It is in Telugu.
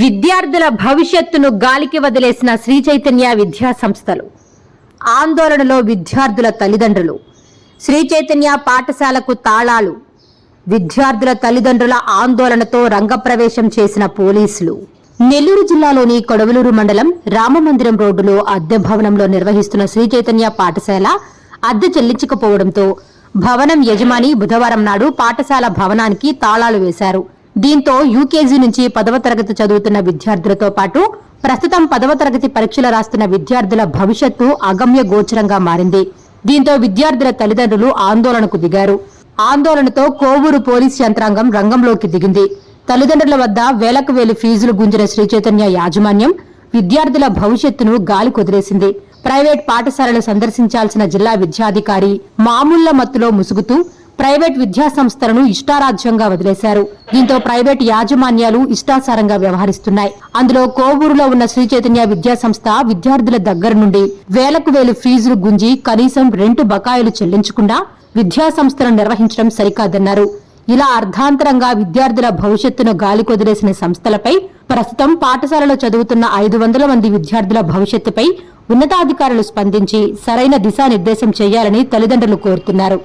విద్యార్థుల భవిష్యత్తును గాలికి వదిలేసిన శ్రీ చైతన్య విద్యా సంస్థలు ఆందోళనలో విద్యార్థుల తల్లిదండ్రులు. శ్రీ చైతన్య పాఠశాలకు తాళాలు. విద్యార్థుల తల్లిదండ్రుల ఆందోళనతో రంగప్రవేశం చేసిన పోలీసులు. నెల్లూరు జిల్లాలోని కొడవలూరు మండలం రామమందిరం రోడ్డులో అద్దె భవనంలో నిర్వహిస్తున్న శ్రీ చైతన్య పాఠశాల అద్దె చెల్లించకపోవడంతో భవనం యజమాని బుధవారం నాడు పాఠశాల భవనానికి తాళాలు వేశారు. దీంతో యూకేజీ నుంచి పదవ తరగతి చదువుతున్న విద్యార్థులతో పాటు ప్రస్తుతం పదవ తరగతి పరీక్షలు రాస్తున్న విద్యార్థుల భవిష్యత్తు అగమ్య గోచరంగా మారింది. దీంతో విద్యార్థుల తల్లిదండ్రులు ఆందోళనకు దిగారు. ఆందోళనతో కోవూరు పోలీస్ యంత్రాంగం రంగంలోకి దిగింది. తల్లిదండ్రుల వద్ద వేలకు వేలు ఫీజులు గుంజిన శ్రీచైతన్య యాజమాన్యం విద్యార్థుల భవిష్యత్తును గాలి కుదిరేసింది ప్రైవేట్ పాఠశాలలు సందర్శించాల్సిన జిల్లా విద్యాధికారి మామూళ్ళ మత్తులో ముసుగుతూ ప్రైవేట్ విద్యా సంస్థలను ఇష్టారాజ్యంగా వదిలేశారు. దీంతో ప్రైవేట్ యాజమాన్యాలు ఇష్టాసారంగా వ్యవహరిస్తున్నాయి. అందులో కోవూరులో ఉన్న శ్రీ చైతన్య సంస్థ విద్యార్థుల దగ్గర నుండి వేలకు వేలు ఫీజులు గుంజి కనీసం రెంటు బకాయిలు చెల్లించకుండా విద్యా సంస్థలను నిర్వహించడం సరికాదన్నారు. ఇలా అర్ధాంతరంగా విద్యార్థుల భవిష్యత్తును గాలికొదిలేసిన సంస్థలపై ప్రస్తుతం పాఠశాలలో చదువుతున్న ఐదు వందల మంది విద్యార్థుల భవిష్యత్తుపై ఉన్నతాధికారులు స్పందించి సరైన దిశానిర్దేశం చేయాలని తల్లిదండ్రులు కోరుతున్నారు.